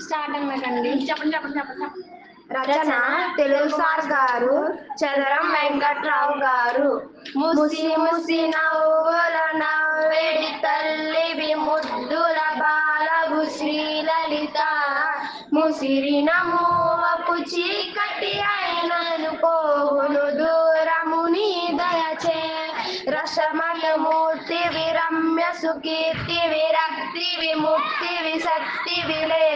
Start అన్నకండి చెప్పండి చెప్పండి చెప్పండి చెప్పండి. రచన తెలుగు సార్ గారు చదరం వెంకట్రావు గారు. ముసి ముసి నవ్వుల నవ్వేడి తల్లివి ముద్దుల బాలగు శ్రీలలిత. ముసిరిన మూవపు చీకటి అయినను పోవును దూరము నీ దయచే. ಸುಕೀರ್ತಿ ವಿರಕ್ತಿ ವಿಮುಕ್ತಿ ವಿಸಕ್ತಿ ವಿಲೇ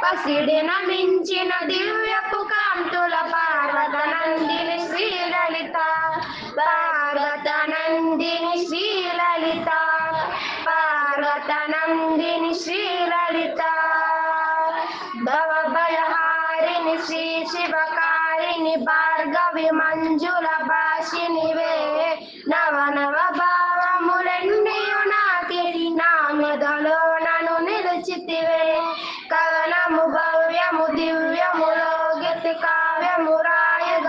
ಪಸಿಡಿನ ಮಿಂಚಿನ ದಿವ್ಯಪು ಕಾಂತುಲ ಪಾರ್ವತ ನಂದಿನಿ ಶ್ರೀ ಲಲಿತಾ ಪಾರ್ವತ ನಂದಿನಿ ಶ್ರೀ ಲಲಿತಾ ಪಾರ್ವತ ನಂದಿನಿ ಶ್ರೀ ಲಲಿತಾ ಭವಭಯಹಾರಿಣಿ ಶ್ರೀ ಶಿವಕಾರಿಣಿ ಭಾರ್ಗವಿ ಮಂಜುಲ ಭಾಷ గతి కావ్యము రాయగ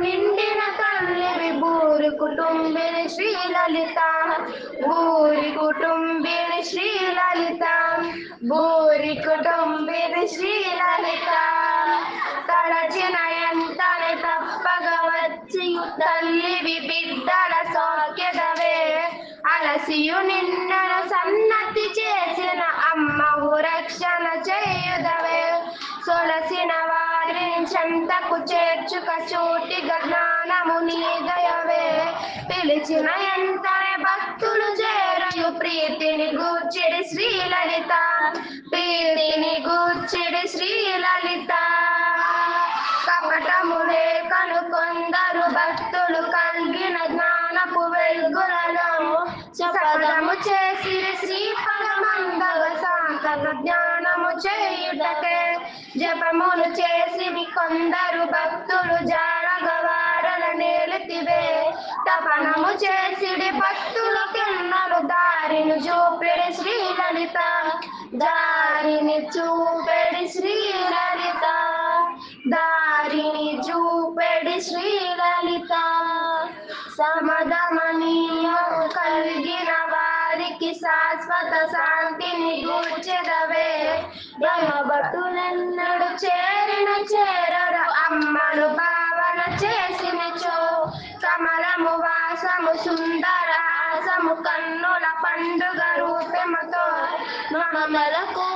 నిండిన తల్లి విభూరి కుటుంబిని శ్రీలలిత. భూరి కుటుంబిని శ్రీలలిత. భూరి కుటుంబిని శ్రీలలిత. తడచిన ఎంతని తప్పగ వచ్చి తల్లి బిడ్డల సౌఖ్యదవే అలసియు నిన్న రక్షణ చేయుదవే. సొలసిన వారిని చెంతకు చేర్చుక చూటిగా జ్ఞానము నీ దయవే పిలిచిన ఎంతనే భక్తులు చేరయు. ప్రీతిని గూర్చిడి శ్రీలలిత. ప్రీతిని గూర్చిడి శ్రీలలిత. కపటములే కను కొందరు భక్తులు కలిగిన జ్ఞానపు వెలుగులలో సాంతక జ్ఞానము చేయుటకే జపములు చేసి కొందరు భక్తులు జాడగవారల నేలితివే తపనము చేసిడి భక్తులు కిన్నలు దారిని చూపిడి శ్రీలలిత. దారిని చూపెడి శ్రీలలిత. దారిని చూపెడి శ్రీలలిత. సమద శాశ్వత శాంతిని గూర్చెదవే భక్తులెన్నడు చేరిన చేరరు అమ్మను భావన చేసిన చో కమలము వాసము సుందర హాసము కన్నుల పండుగ రూపముతో. మమలకు